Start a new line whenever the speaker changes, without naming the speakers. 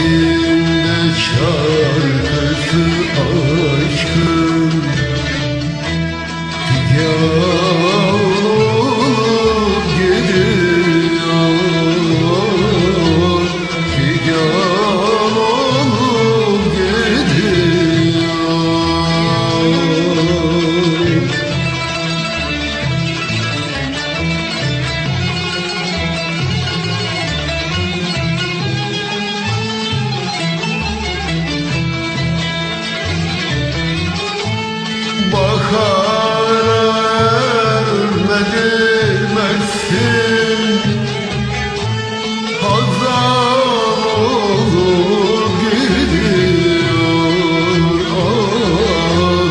Elinde kar öpü al kara ermedi Mersin olur gidiyor. Ah,